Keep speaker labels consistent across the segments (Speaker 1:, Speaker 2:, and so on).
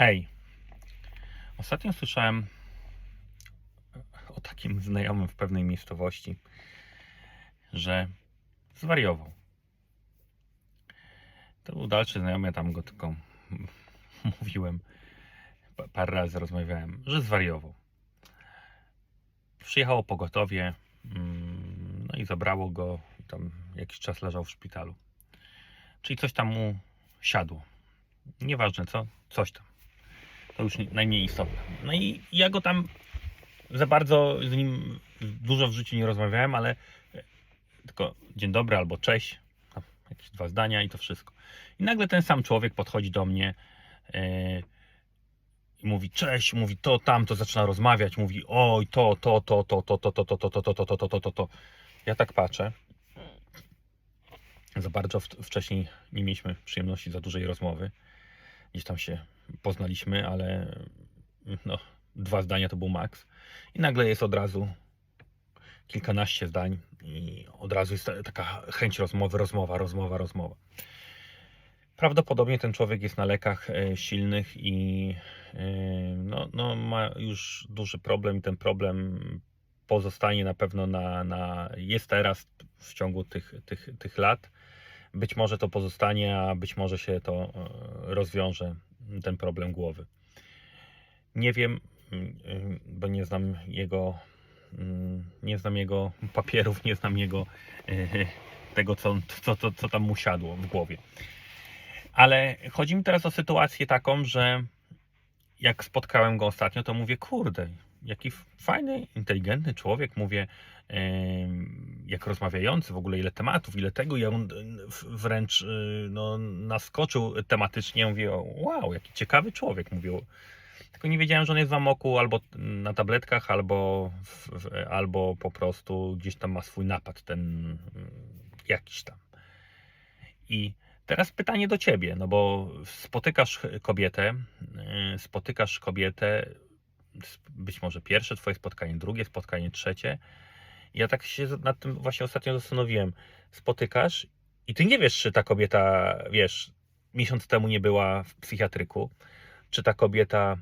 Speaker 1: Hej. Ostatnio słyszałem o takim znajomym w pewnej miejscowości, że zwariował. To był dalszy znajomy, ja tam go tylko mówiłem, pa- parę razy rozmawiałem, że zwariował. Przyjechało pogotowie, mm, no i zabrało go, tam jakiś czas leżał w szpitalu. Czyli coś tam mu siadło. Nieważne co, coś tam. To już najmniej istotne. No i ja go tam za bardzo z nim dużo w życiu nie rozmawiałem, ale e, tylko dzień dobry albo cześć, jakieś dwa zdania i to wszystko. I nagle ten sam człowiek podchodzi do mnie e, i mówi cześć, mówi to, tamto, zaczyna rozmawiać, mówi oj, to, to, to, to, to, to, to, to, to, to, to, to, to, to, to, to. Ja tak patrzę. Za bardzo wcześniej nie mieliśmy przyjemności za dużej rozmowy. Gdzieś tam się poznaliśmy, ale no, dwa zdania to był maks. I nagle jest od razu kilkanaście zdań i od razu jest ta- taka chęć rozmowy, rozmowa, rozmowa, rozmowa. Prawdopodobnie ten człowiek jest na lekach e, silnych i e, no, no, ma już duży problem i ten problem pozostanie na pewno na, na jest teraz w ciągu tych, tych, tych lat. Być może to pozostanie, a być może się to e, rozwiąże, ten problem głowy. Nie wiem, mm, mm, bo nie znam jego, mm, nie znam jego papierów, nie znam jego e, tego, co, co, co, co tam mu siadło w głowie. Ale chodzi mi teraz o sytuację taką, że jak spotkałem go ostatnio, to mówię, kurde, jaki fajny, inteligentny człowiek, mówię, jak rozmawiający, w ogóle ile tematów, ile tego, i on wręcz e, no, naskoczył tematycznie, mówię, wow, jaki ciekawy człowiek, mówię, tylko nie wiedziałem, że on jest w amoku albo na tabletkach, albo, w, albo po prostu gdzieś tam ma swój napad, ten mm, jakiś tam. I teraz pytanie do ciebie, no bo spotykasz kobietę, yy, spotykasz kobietę, być może pierwsze twoje spotkanie, drugie spotkanie, trzecie. Ja tak się nad tym właśnie ostatnio zastanowiłem. Spotykasz i ty nie wiesz, czy ta kobieta, wiesz, miesiąc temu nie była w psychiatryku, czy ta kobieta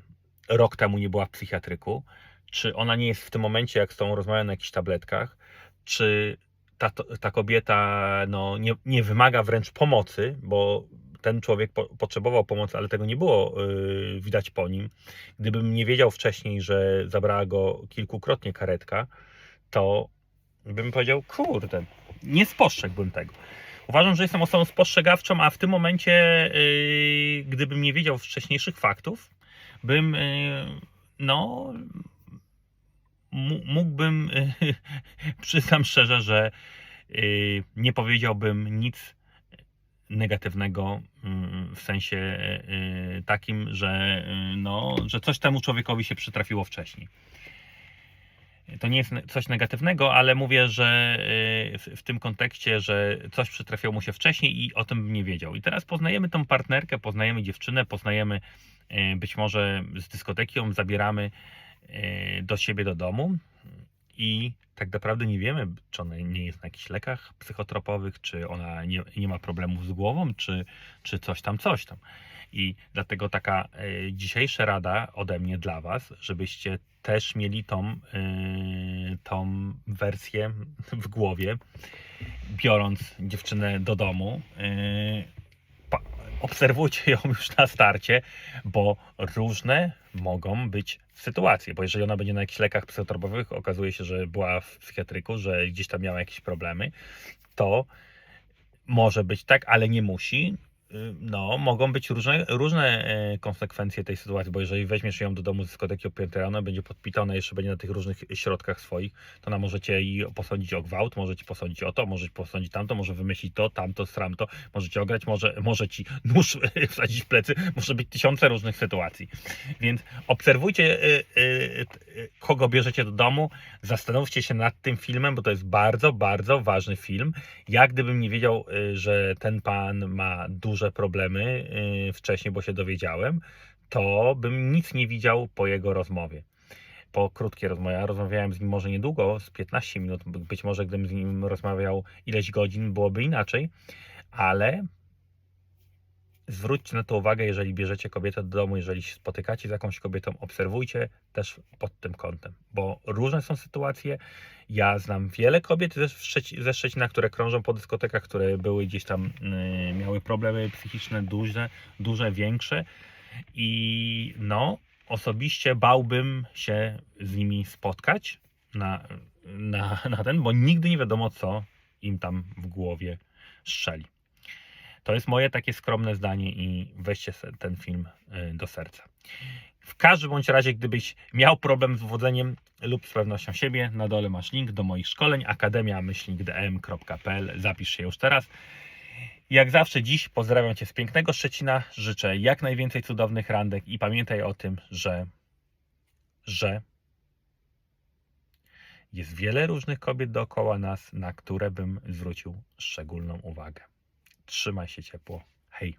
Speaker 1: rok temu nie była w psychiatryku, czy ona nie jest w tym momencie, jak z tą rozmawiam na jakichś tabletkach, czy ta, ta kobieta no, nie, nie wymaga wręcz pomocy, bo ten człowiek po, potrzebował pomocy, ale tego nie było yy, widać po nim. Gdybym nie wiedział wcześniej, że zabrała go kilkukrotnie karetka, to bym powiedział, kurde, nie spostrzegłbym tego. Uważam, że jestem osobą spostrzegawczą, a w tym momencie, yy, gdybym nie wiedział wcześniejszych faktów, bym, yy, no, mógłbym, yy, przyznam szczerze, że nie powiedziałbym nic negatywnego w sensie takim, że, no, że coś temu człowiekowi się przytrafiło wcześniej. To nie jest coś negatywnego, ale mówię, że yy, w, tym kontekście, że coś przytrafiło mu się wcześniej i o tym bym nie wiedział. I teraz poznajemy tą partnerkę, poznajemy dziewczynę, poznajemy yy, być może z dyskoteki ją zabieramy yy, do siebie do domu i tak naprawdę nie wiemy, czy ona nie jest na jakichś lekach psychotropowych, czy ona nie, nie ma problemów z głową, czy, czy coś tam, coś tam. I dlatego taka e, dzisiejsza rada ode mnie dla Was, żebyście też mieli tą, e, tą wersję w głowie, biorąc dziewczynę do domu. e, obserwujcie ją już na starcie, bo różne mogą być sytuacje, bo jeżeli ona będzie na jakichś lekach psychotropowych, okazuje się, że była w psychiatryku, że gdzieś tam miała jakieś problemy, to może być tak, ale nie musi. No, mogą być różne, różne e, konsekwencje tej sytuacji, bo jeżeli weźmiesz ją do domu z dyskoteki o 5 rano, będzie podpita, ona jeszcze będzie na tych różnych środkach swoich, to ona możecie jej posądzić o gwałt, możecie posądzić o to, możecie posądzić tamto, może wymyślić to, tamto, stramto, możecie ograć, może, może ci nóż wsadzić w plecy, może być tysiące różnych sytuacji. Więc obserwujcie, y, y, kogo bierzecie do domu, zastanówcie się nad tym filmem, bo to jest bardzo, bardzo ważny film. Ja gdybym nie wiedział, że ten pan ma duże problemy y, wcześniej, bo się dowiedziałem, to bym nic nie widział po jego rozmowie. Po krótkiej rozmowie. Ja rozmawiałem z nim może niedługo, z 15 minut. Być może gdybym z nim rozmawiał ileś godzin, byłoby inaczej, ale zwróćcie na to uwagę, jeżeli bierzecie kobietę do domu, jeżeli się spotykacie z jakąś kobietą, obserwujcie też pod tym kątem, bo różne są sytuacje. Ja znam wiele kobiet ze, Szczeci- ze Szczecina, które krążą po dyskotekach, które były gdzieś tam, yy, miały problemy psychiczne duże, duże, większe i no, osobiście bałbym się z nimi spotkać na, na, na ten, bo nigdy nie wiadomo, co im tam w głowie strzeli. To jest moje takie skromne zdanie i weźcie ten film y, do serca. W każdym bądź razie, gdybyś miał problem z wodzeniem lub z pewnością siebie, na dole masz link do moich szkoleń akademia-dm.pl. Zapisz się już teraz. Jak zawsze dziś pozdrawiam Cię z pięknego Szczecina. Życzę jak najwięcej cudownych randek i pamiętaj o tym, że że jest wiele różnych kobiet dookoła nas, na które bym zwrócił szczególną uwagę. Trzymaj się ciepło. Hej.